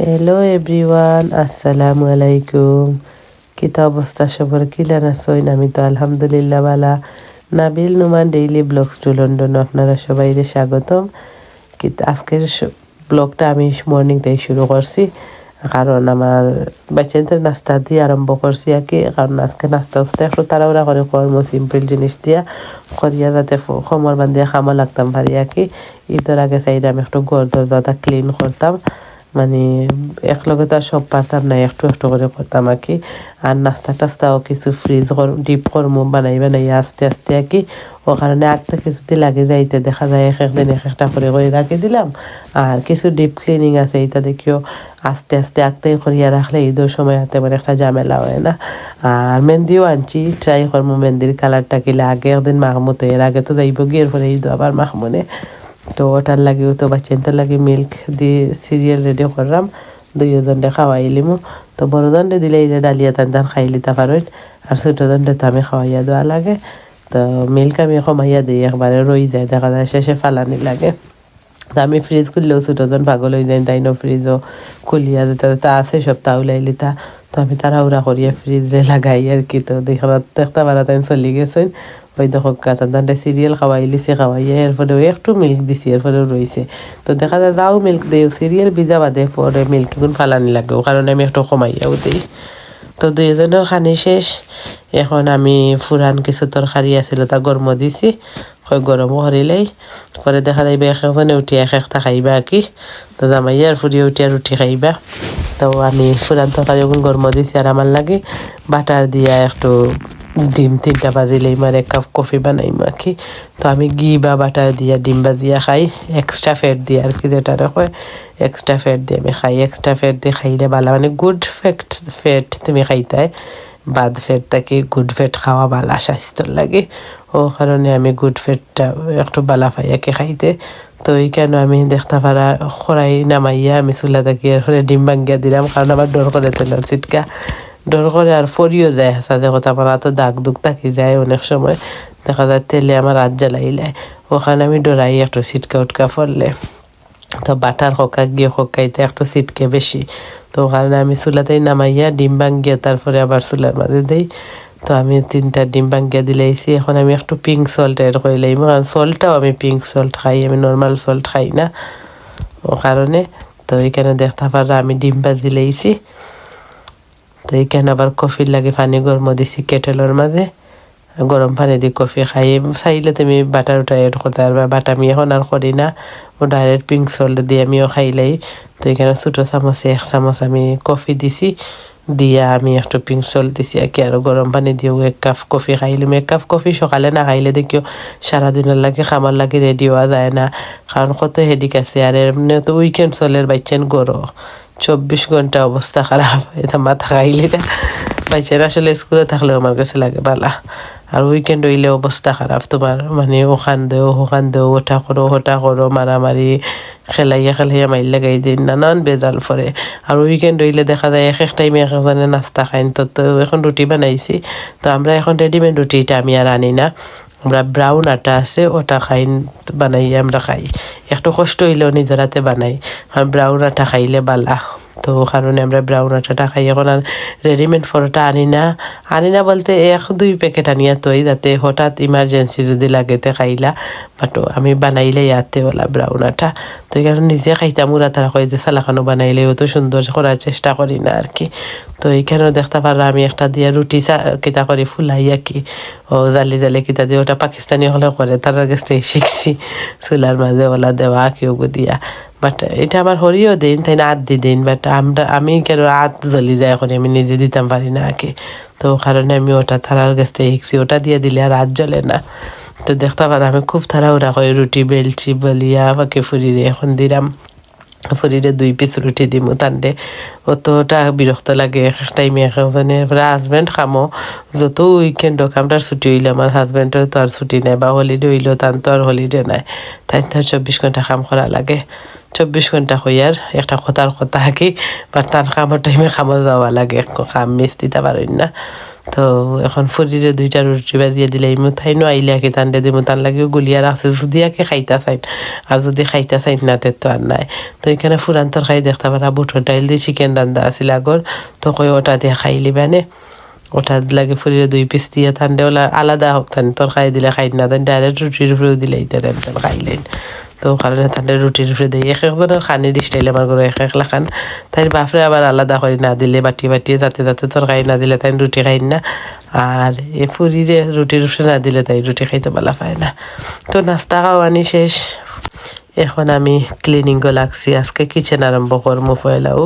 Hello everyone আসসালামু আলাইকুম কিতা অবস্থা সবার কিলা না সইন আমি তো আলহামদুলিল্লাহ বালা Nabil Numan daily blogs to London আপনারা সবাই স্বাগতম। আজকের ব্লগটা আমি মর্নিং থেকে শুরু করছি। কারণ আমার বাচ্চাদের নাস্তা দিয়ে আরম্ভ করছি আর কি কারণ আজকে নাস্তা উস্তা একটু তাড়াহুড়া করে কর্ম সিম্পল জিনিস দিয়া। করিয়া যাতে সমর বান্ধিয়া খামা লাগতাম পারি আর কি ঈদের আগে চাইলে আমি একটু গড় দরজাটা ক্লিন করতাম। মানে একলগে তো আর সব পারতাম না, একটু একটু করে করতাম আর কি। আর নাস্তা টাস্তাও কিছু ফ্রিজ ডিপ কর্ম বানাই বানাই আস্তে আস্তে আর কি। ও কারণে থেকে যদি লাগে যাইতে দেখা যায়, এক একদিন এক একটা করে করে রাখি দিলাম। আর কিছু ডিপ ক্লিনিং আছে এটা দেখিও আস্তে আস্তে আগতে করিয়া রাখলে ঈদের সময় হাতে মানে একটা ঝামেলা হয় না। আর মেহেন্দিও আনছি ট্রাই করব মেহেন্দির কালারটা কিলে আগে একদিন মাহমুদ এর আগে তো যাইব, গিয়ে এরপরে ঈদ আবার মাহমুনে তো ওটার লাগিও তো বাচ্চাদের লাগে মিল্ক দিয়ে সিরিয়াল রেডি করলাম। দুইজনরে খাওয়াইলিমু। তো বড়জনরে দিলে এটা ডালিয়া তান তান খাই লিতে পারেন আর ছোটজনরে তো আমি খাওয়াইয়া দেওয়া লাগে। তো মিল্ক আমি কমাইয়া দিই, একবারে রই যায়, দেখা যায় শেষে ফালানি লাগে। তো আমি ফ্রিজ খুললেও ছোটজন পাগল হয়ে যায়, তাই ন ফ্রিজও খুলিয়া যেতে তা আছে, সব তা উলাইলি তা। তো আমি তাড়াহুড়া করিয়া ফ্রিজরে লাগাই আর কি। তো দেখা দেখতে পারা তাই চলি গেছেন। ওই দেখো কাতানটা সিরিয়াল খাওয়াইলিছে খাওয়াইয়া এরপরে একটু মিল্ক দিছি এরপরে রয়েছে তো দেখা যায় যাও মিল্ক দেও সিরিয়াল ভিজা বাদে পরে মিল্ক গুণ ফালানি লাগে কারণে আমি একটু কমাইয়াও দিই। তো দুইজনের খানি শেষ। এখন আমি ফুরান কিছু তরকারি আছিল তা গরম দিছি হয় গরম করিলেই পরে দেখা যাইবে এক একজনে উঠি এক একটা খাইবা কি। তো জামাইয়ার ফুরিয়ে উঠিয়া উঠি খাইবা। তো আমি ফুরান তরকারি গরম দিছি আর আমার লাগে। বাটার দিয়া একটু ডিম তিনটা বাজিলেই মার, এক কাপ কফি বানাই মাখি। তো আমি ঘি বা বাটার দিয়া, ডিম বাজিয়া খাই এক্সট্রা ফ্যাট দিয়ে আর কি যেটা হয় এক্সট্রা ফ্যাট দিয়ে আমি খাই। এক্সট্রা ফ্যাট দিয়ে খাইলে ভালো মানে গুড ফ্যাট ফ্যাট তুমি খাইতাই বাদ ফ্যাট থাকি গুড ফ্যাট খাওয়া বালা স্বাস্থ্যর লাগে। ও কারণে আমি গুড ফ্যাটটা একটু বালা পাইয়াকে খাইতে তো এই কেন আমি দেখতে পারা খরাই নামাইয়া, আমি চুলা থাকি এরপরে ডিম ভাঙ্গিয়া দিলাম কারণ আমার ডর করে তেলের চিটকা ডর করে আর ফরিও যায়, সাথে কথা আমার তো দাগ দুগ থাকি যায় অনেক সময়। দেখা যায় তেলে আমার হাত জ্বালাইলে ওখানে আমি ডরাই একটু ছিটকা উটকা ফললে তো বাটার হকা গিয়ে হকাইতে একটু ছিটকে বেশি। তো ওখানে আমি চুলাতেই নামাইয়া ডিম ভাঙ্গিয়া তারপরে আবার চুলার মাঝে দিই। তো আমি তিনটা ডিম ভাঙ্গিয়া দিলাইছি এখন আমি একটু পিঙ্ক সল্ট এড করে লাইম। কারণ সল্টটাও আমি পিঙ্ক সল্ট খাই, আমি নর্মাল সল্ট খাই না। ও কারণে তো এখানে দেখতে পারা আমি ডিম ভাজি লাইছি। তো এইখানে আবার কফির লাগে, পানি গরম দিছি কেটেলের মাঝে। গরম পানি দিয়ে কফি খাই। চাইলে তুমি বাটার ওটা এড করতে পারবা বাট আমি এখন আর করি না। ও ডাইরেক্ট পিঙ্ক সল্ট দিয়ে আমিও খাইলাই তো এখানে ছোটো চামচে, এক চামচ আমি কফি দিছি। দিয়া আমি একটু পিঙ্ক সল্ট দিছি আর কি। আরও গরম পানি দিয়েও এক কাপ কফি খাইলাম। এক কাপ কফি সকালে না খাইলে দেখিও সারাদিনের লাগে খামার লাগে রেডি হওয়া যায় না। কারণ কত হেডিক আছে। আর এমনি তো উইকেন্ড চলের বাইচেন গরো চব্বিশ ঘণ্টা অবস্থা খারাপ, এটা মাথা খাইলে বাচ্চারা আসলে স্কুলে থাকলেও আমার কাছে লাগে, বালা। আর উইকেন্ড হইলে অবস্থা খারাপ তোমার মানে ওখান দেও ওখান দেও ওটা করো ওটা করো, মারামারি, খেলাইয়া খেলাইয়া মাইল লাগাই দিন, নানান বেজাল পরে। আর উইকেন্ড হইলে দেখা যায় এক এক টাইমে এক একজনে নাস্তা খাইন, তো তো এখন রুটি বানাইছি। তো আমরা এখন রেডিমেড রুটিটা আমি আর আনি না। আমরা ব্রাউন আটা আছে, ওটা খাই, বানাই, আমরা খাই। একটু কষ্ট হইলেও নিজের বানাই। কারণ ব্রাউন আটা খাইলে বালা। তো কারণে আমরা ব্রাউন আটাটা খাই। এখন আর রেডিমেড পরোটা আনি না। আনি না বলতে এক, দুই প্যাকেট আনিয়া তৈ যাতে হঠাৎ ইমার্জেন্সি যদি লাগে লাগেতে খাইলা। বাট আমি বানাইলে ইয়াতে ওলা ব্রাউন আটা। তো এখানে নিজে খাইতাম, ওরা তারা কয় যে সালাখানো বানাইলে অত সুন্দর করার চেষ্টা করি না আর কি। তো এইখানেও দেখতে পারলাম আমি একটা দিয়া রুটি কিতা করি, ফুলাই আর কি। ও জালি জালি কিতা দিয়ে ওটা পাকিস্তানি হলে করে, তার কাছ থেকে শিখছি। চুলার মাঝে ওলা দেওয়া কেউ দিয়া। বাট এটা আমার হরিও দিন, তাই না? আদ দি দিন বাট আমরা, আমি কেন আদ জ্বলি যায় এখন, আমি নিজে দিতাম পারি না আগে। তো কারণে আমি ওটা থারার কাছ থেকে ওটা দিয়ে দিলে আর আদ জ্বলে না। তো দেখতে পারো আমি খুব ওরা করে, রুটি বেলছি বলিয়া বাকি ফুরিরে, এখন দিলাম। ফুরিরে দুই পিস রুটি দিমু তান্ডে অতটা বিরক্ত লাগে, এক এক টাইমে এক একজনের হাজব্যান্ড খামো যত উইকেন্ড কামটার ছুটি হইলে আমার হাজব্যান্ডের তো আর ছুটি নাই, বা হলিডে হইলেও তান তো আর হলিডে নাই। তাই তো চব্বিশ ঘণ্টা কাম করা লাগে। চব্বিশ ঘণ্টা হইয়ার একটা কথার কথা কি বা তার কামের টাইমে খামো যাওয়া লাগে কাম মিস দিতে পারেন না। তো এখন ফুরিরে দুইটা রুটি বাজিয়ে দিলে ইমু তাই নো আইলে আঁকি তান দে দিমু তান লাগে গুলিয়ার আছে, যদি আঁকে খাইতা চাইন আর যদি খাইতা চাইন না, তে তো আর নাই। তো এখানে ফুরান তরকারি দেখতে পারা বুটর ডাইল দিয়ে চিকেন রান্দা আছিল আগর তো কই ওটা দিয়ে খাই লিবানে ওটা লাগে ফুরিয়ে দুই পিস দিয়ে থানলে ওলা আলাদা হোক থান তরকারি দিলে খাই না দেন ডাইরেক্ট রুটির উপরেও দিলে ইতে খাইলেন। তো কারণে তাহলে রুটির উপরে দিই এক একজনের খানির স্টাইল আমার ঘরে এক একলা খান। তাই বাপরে আবার আলাদা করে না দিলে বাটি বাটি, যাতে যাতে তরকারি না দিলে তাই রুটি খাই না। আর এ পুরীরে রুটির উপরে না দিলে তাই রুটি খাইতে বলা পায় না। তো নাস্তা খাওয়ানি শেষ। এখন আমি ক্লিনিং লাগছি, আজকে কিচেন আরম্ভ করব পয়লাও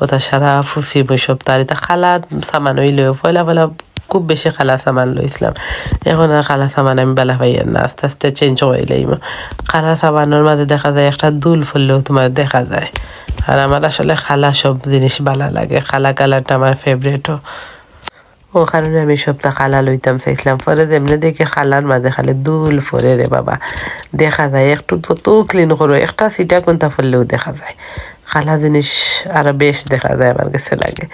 ওটা সারা ফুসি সব তার খালা সামান হইলেও পয়লা পয়লা খুব বেশি খালা সামান লইছিলাম এখন আর খালা সামান আমি বেলা পাই না, আস্তে আস্তে চেঞ্জ করে লাইম খালা সামানের মাঝে দেখা যায় একটা দুল ফুললেও তোমার দেখা যায়। আর আমার আসলে খালা সব জিনিস ভালো লাগে, খালা কালারটা আমার ফেভারেটও ও। কারণে আমি সপ্তাহ খালা লইতাম চাইছিলাম পরে যেমনি দেখি খালার মাঝে খালি দুল ফরে রে বাবা। দেখা যায় একটু তত ক্লিন করো, একটা সিটা কোনটা ফেললেও দেখা যায়। খালা জিনিস আরও বেশ দেখা যায় আমার কাছে লাগে।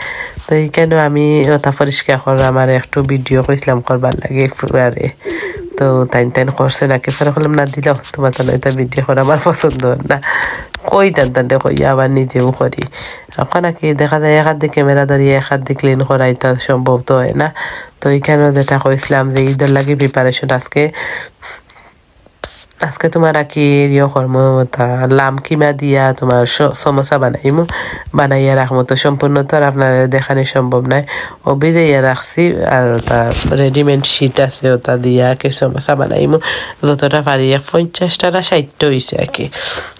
তো এইখানে আমি ওটা পরিষ্কার করা আমার একটু ভিডিও কইছিলাম করবার লাগে আরে। তো তাইন তাইন করছে নাকি ফেরা করলাম না দিলাম তোমার তো এটা ভিডিও করা আমার পছন্দ না। কই টান টানতে কইয়া আবার নিজেও করি। আপনার নাকি দেখা যায় এক হাত দিয়ে ক্যামেরা ধরিয়ে এক হাত দিয়ে ক্লিন করা এটা সম্ভব তো হয় না। তো এইখানে যেটা কইছিলাম যে ঈদের লাগে প্রিপারেশন আজকে। আজকে তোমার আর কি ইয়ে কর্ম লাম কিমা দিয়া তোমার সমোসা বানাইম। বানাইয়া রাখব তো সম্পূর্ণ তো আর আপনার দেখানো সম্ভব নাই। ও দিয়া রাখছি আর তা রেডিমেড শীত আছে, ওটা দিয়া কে সমোসা বানাইম। যতটা পারি পঞ্চাশটা ষাটটা হয়েছে আর কি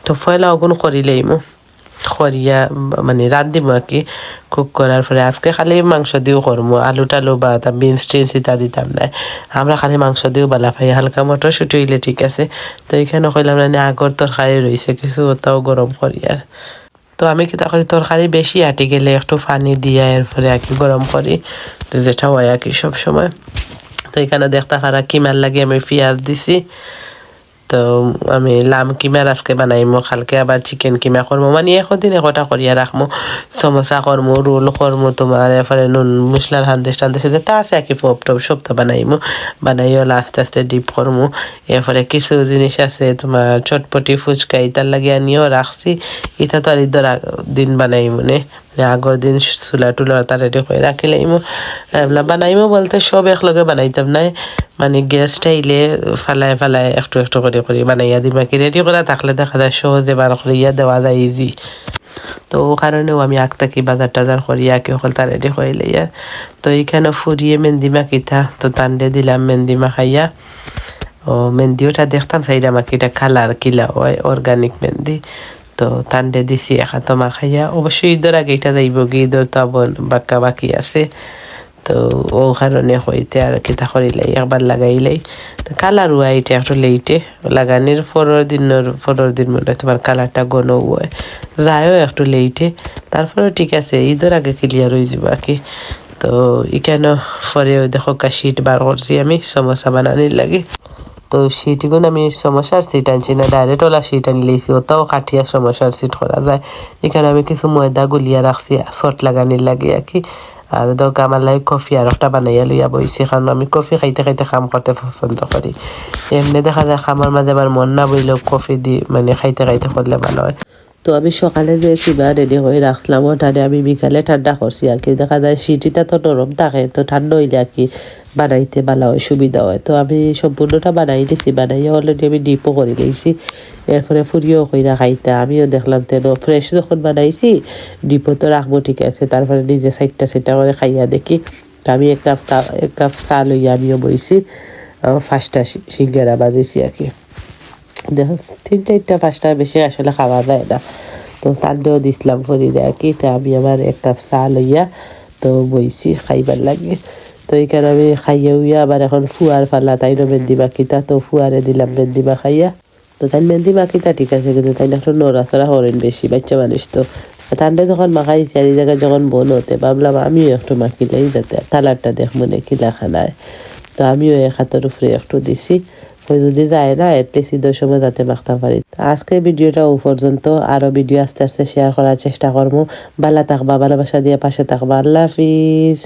তো ফয়লা অগুন করিলেইমু খরিয়া মানে রান্ধিম আর কি কুক করার পরে আজকে খালি মাংস দিয়েও করব আলু টালু বা বিনস টিনস ইত্যাদি দিতাম না আমরা খালি মাংস দিয়েও বালা পাই হালকা মটর শুটি হইলে ঠিক আছে। তো এখানে কইলাম মানে আগর তরকারি রয়েছে কিছু ওটাও গরম করি আর তো আমি কিতা করি তরকারি বেশি আটি গেলে একটু পানি দিয়ে এরপরে আর কি গরম করি তো যেটা হয় আর কি সবসময় তো এখানে দেখতে পারা কিমার লাগে আমি পেঁয়াজ দিছি। তো আমি লাম কিমার আজকে বানাইমো কালকে আবার চিকেন কিমা করব মানে এদিন একটা করিয়া রাখব সমোসা করব রোল করব তোমার এরপরে নুন মশলার হান্দেশ টান্দেশ যেটা আছে আর কি পপ টপ সবটা বানাইমো। বানাইও আস্তে আস্তে ডিপ করব এরপরে কিছু জিনিস আছে তোমার চটপটি, ফুচকা ইতার লাগে আনিও রাখছি ইটা তো আর দিন বানাইমো নে? আগর দিন চুলা টুলা তা রেডি করে রাখিলাইমো এগুলা বানাইমো বলতে সব একলগে বানাইতাম নাই? মানে গ্যাসটা ইলে ফালায় ফালায় একটু একটু করে করে বানাইয়া দিবা কি রেডি করা থাকলে দেখা যায় সহজে বার করিয়া দেওয়া যায় ইজি তো ও কারণেও আমি আঁকতাকি বাজার টাজার করিয়া কি সকল তার রেডি হইলে ইয়ার তো এইখানে ফুরিয়ে মেহেন্দি মাখিতা তো তান্ডে দিলাম মেহেন্দি মাখাইয়া ও মেহেন্দিওটা দেখতাম সাইডা মাখিটা কালার কিলা হয় অর্গানিক মেহেন্দি। তো তান্ডে দিছি একাতো মাখাইয়া অবশ্যই ঈদের আগে এটা যাইব, কি ঈদের তো আবার বাক্কা বাকি আছে। তো ও কারণে হইতে আর কিতা করিলাই, একবার লাগাইলাই। তো কালার এটা একটু লেইটে, লাগানির পরের দিনের, পরের দিন মনে তোমার কালারটা গণ হয়। যায়ও একটু লেইটে তারপরে ঠিক আছে, ঈদের আগে ক্লিয়ার হয়ে যাব কি। তো এখানে পরে দেখো শীট বার করছি আমি সমস্যা বানানির লাগে। তো সিটগুন আমি সমস্যার সিট আনছি না ডাইরেক্ট ওলা সিট আনি লেছি। ওটাও কাঠিয়া সমস্যার সিট করা যায়। এখানে আমি কিছু ময়দা গুলিয়া রাখছি শর্ট লাগানির লাগে আর কি আর ধরো আমার লাগে কফি আর একটা বানাইয়া লইয়া বইছি কারণ আমি কফি খাইতে খাইতে কাম করতে পছন্দ করি এমনি দেখা যায় খামার মাঝে আমার মন না বইলেও কফি দি মানে খাইতে খাইতে করলে ভালো হয়। তো আমি সকালে যে কিবা রেডি হয়ে রাখলাম ওটারে আমি বিকালে ঠান্ডা করছি আর কি দেখা যায় সিটিটা তো নরম থাকে, তো ঠান্ডা হইলে আর কি বানাইতে ভালো হয়, সুবিধা হয়। তো আমি সম্পূর্ণটা বানাই দিছি, বানাইয়া অলরেডি আমি ডিপও করে দিয়েছি এরপরে ফুরিও কইরা খাইতে, আমিও দেখলাম তেন ফ্রেশ যখন বানাইছি ডিপো তো রাখব ঠিক আছে তারপরে নিজে সাইডটা সেটা করে খাইয়া দেখি। তো আমি এক কাপ এক কাপ চা লইয়া আমিও বইছি ফার্স্টটা সিঙ্গারা বাজেছি আর কি তিন চারটা পাঁচটা বেশি আসলে খাওয়া যায় না। তো তান্ডেও দিছিলাম ফরিদে কি, তো আমি আমার এক কাপ চা লইয়া তো বইছি, খাইবার লাগে। তো এইখানে আমি খাইয়া উইয়া আবার এখন ফুয়ার ফালা তাই মেহেন্দি মাখিতা তো ফুয়ারে দিলাম মেহেন্দি মাখাইয়া তো তাই মেহেন্দি মাখিতা ঠিক আছে, কিন্তু তাই একটু নড়াচড়া করেন বেশি, বাচ্চা মানুষ তো। ঠান্ডা যখন মাখাইছি আর এই জায়গায় যখন বোন হতে, ভাবলাম আমিও একটু মাখিলেই যাতে, কালারটা দেখ মনে কিলা খানায় তো আমিও এক হাতের উপরে একটু দিছি। ওই যদি যায় না এটলিস্ট ঈদের সময় যাতে মাখতে পারি। আজকে ভিডিওটা ও পর্যন্ত। আরও ভিডিও আস্তে আস্তে শেয়ার করার চেষ্টা করব। ভালো থাকবা, ভালোবাসা দিয়ে পাশে থাকবা। আল্লাহ হাফিজ।